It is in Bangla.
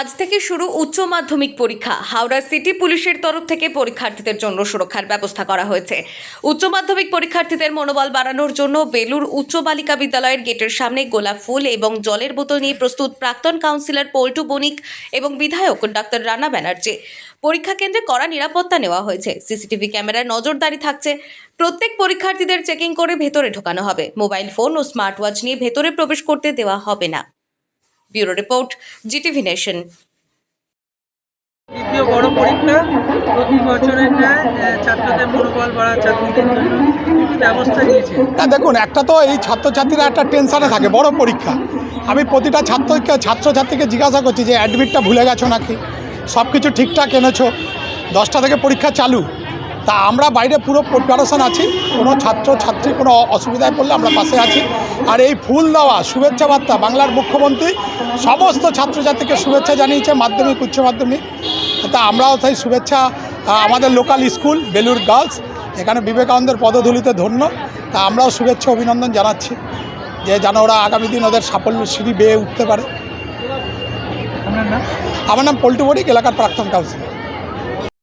আজ থেকে শুরু উচ্চ মাধ্যমিক পরীক্ষা। হাওড়া সিটি পুলিশের তরফ থেকে পরীক্ষার্থীদের জন্য সুরক্ষার ব্যবস্থা করা হয়েছে। উচ্চ মাধ্যমিক পরীক্ষার্থীদের মনোবল বাড়ানোর জন্য বেলুর উচ্চ বালিকা বিদ্যালয়ের গেটের সামনে গোলাপ ফুল এবং জলের বোতল নিয়ে প্রস্তুত প্রাক্তন কাউন্সিলর পল্টু বণিক এবং বিধায়ক ডাক্তার রানা ব্যানার্জি। পরীক্ষা কেন্দ্রে কড়া নিরাপত্তা নেওয়া হয়েছে। সিসিটিভি ক্যামেরায় নজরদারি থাকছে। প্রত্যেক পরীক্ষার্থীদের চেকিং করে ভেতরে ঢোকানো হবে। মোবাইল ফোন ও স্মার্ট ওয়াচ নিয়ে ভেতরে প্রবেশ করতে দেওয়া হবে না। Bureau report GTV nation. দ্বিতীয় বড় পরীক্ষা প্রতি বছরের ন্যায় ছাত্রদের মনোবল বাড়া ছাত্রীদের জন্য ব্যবস্থা নিয়েছে। না দেখুন একটা তো এই ছাত্রছাত্রীরা একটা টেনশানে থাকে বড় পরীক্ষা। আমি প্রতিটা ছাত্রকে ছাত্রছাত্রীকে জিজ্ঞাসা করছি যে অ্যাডমিটটা ভুলে গেছো নাকি? সব কিছু ঠিকঠাক এনেছো। দশটা থেকে পরীক্ষা চালু। তা আমরা বাইরে পুরো প্রিপারেশন আছি। কোনো ছাত্র ছাত্রী কোনো অসুবিধায় পড়লে আমরা পাশে আছি। আর এই ফুল দেওয়া শুভেচ্ছা বার্তা বাংলার মুখ্যমন্ত্রী সমস্ত ছাত্রছাত্রীকে শুভেচ্ছা জানিয়েছে মাধ্যমিক উচ্চ মাধ্যমিক। তা আমরাও তাই শুভেচ্ছা আমাদের লোকাল স্কুল বেলুর গার্লস এখানে বিবেকানন্দের পদধূলিতে ধন্য। তা আমরাও শুভেচ্ছা অভিনন্দন জানাচ্ছি। যে যেন ওরা আগামী দিন ওদের সাফল্য সিঁড়ি বেয়ে উঠতে পারে। আমার নাম পল্টু বণিক এলাকার প্রাক্তন কাউন্সিলর